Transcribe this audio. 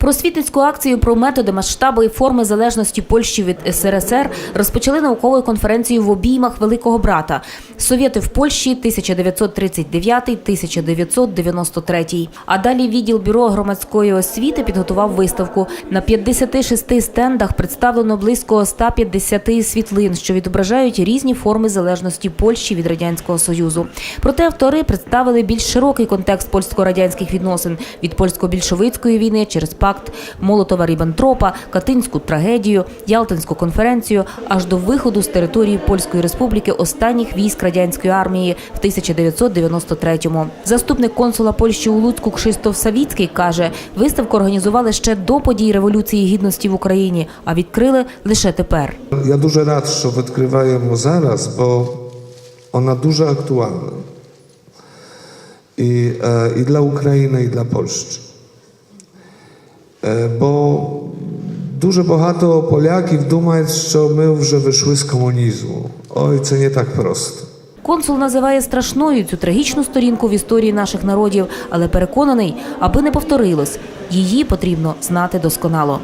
Просвітницьку акцію про методи, масштаби і форми залежності Польщі від СРСР розпочали науковою конференцією в обіймах Великого брата Совєти в Польщі 1939-1993. А далі відділ бюро громадської освіти підготував виставку. На 56 стендах представлено близько 150 світлин, що відображають різні форми залежності Польщі від радянського союзу. Проте автори представили більш широкий контекст польсько-радянських відносин від польсько-більшовицької війни через пакт Молотова Ріббентропа, Катинську трагедію, Ялтинську конференцію аж до виходу з території Польської республіки останніх військ радянської армії в 1993-му. Заступник консула Польщі у Луцьку Кшистоф Савіцький каже, виставку організували ще до подій революції гідності в Україні, а відкрили лише тепер. Я дуже рад, що відкриваємо зараз, бо вона дуже актуальна. І, для України, і для Польщі. Е, Бо дуже багато поляків думають, що ми вже вийшли з комунізму. Ой, це не так просто. Консул називає страшною цю трагічну сторінку в історії наших народів, але переконаний, аби не повторилось, її потрібно знати досконало.